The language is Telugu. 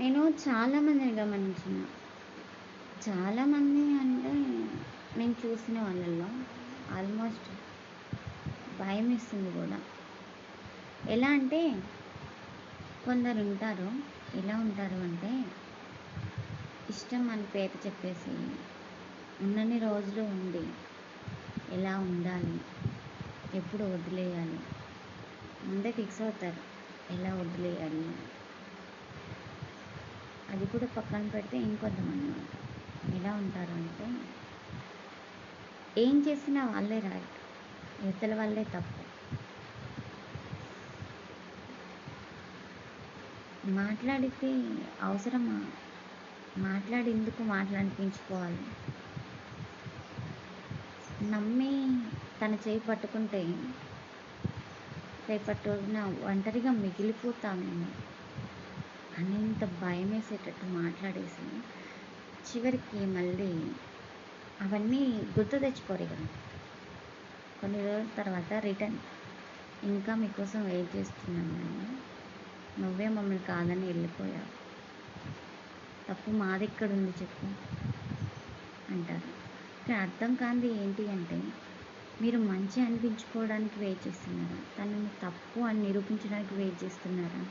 నేను చాలామందిని గమనించిన. చాలామంది అంటే నేను చూసిన వాళ్ళల్లో ఆల్మోస్ట్ భయం ఇస్తుంది కూడా. ఎలా అంటే కొందరు ఉంటారు ఎలా ఉంటారు అంటే ఇష్టం అని పేరు చెప్పేసి ఉన్నన్ని రోజులు ఉండి ఎలా ఉండాలి ఎప్పుడు వదిలేయాలి ముందే ఫిక్స్ అవుతారు ఎలా వదిలేయాలి అది కూడా పక్కన పెడితే ఇంకొంతమంది ఉంటారు ఎలా ఉంటారు అంటే ఏం చేసినా వాళ్ళే రైట్ ఇతల వాళ్ళే తప్పు. మాట్లాడితే అవసరమా? మాట్లాడి ఎందుకు మాట్లాడిపించుకోవాలి? నమ్మి తన చేయి పట్టుకుంటే రేపటి రోజున ఒంటరిగా మిగిలిపోతామేమో. అంత భయం వేసేటట్టు మాట్లాడేసి చివరికి మళ్ళీ అవన్నీ గుర్తు తెచ్చుకోరు కదా. కొన్ని రోజుల తర్వాత రిటర్న్. ఇంకా మీకోసం వెయిట్ చేస్తున్నాను నేను. నువ్వే మమ్మల్ని కాదని వెళ్ళిపోయావు. తప్పు మాదెక్కడుంది చెప్పు అంటారు. ఇక్కడ అర్థం కాంది ఏంటి అంటే మీరు మంచి అనిపించుకోవడానికి వెయిట్ చేస్తున్నారా? తనని తప్పు అని నిరూపించడానికి వెయిట్ చేస్తున్నారా?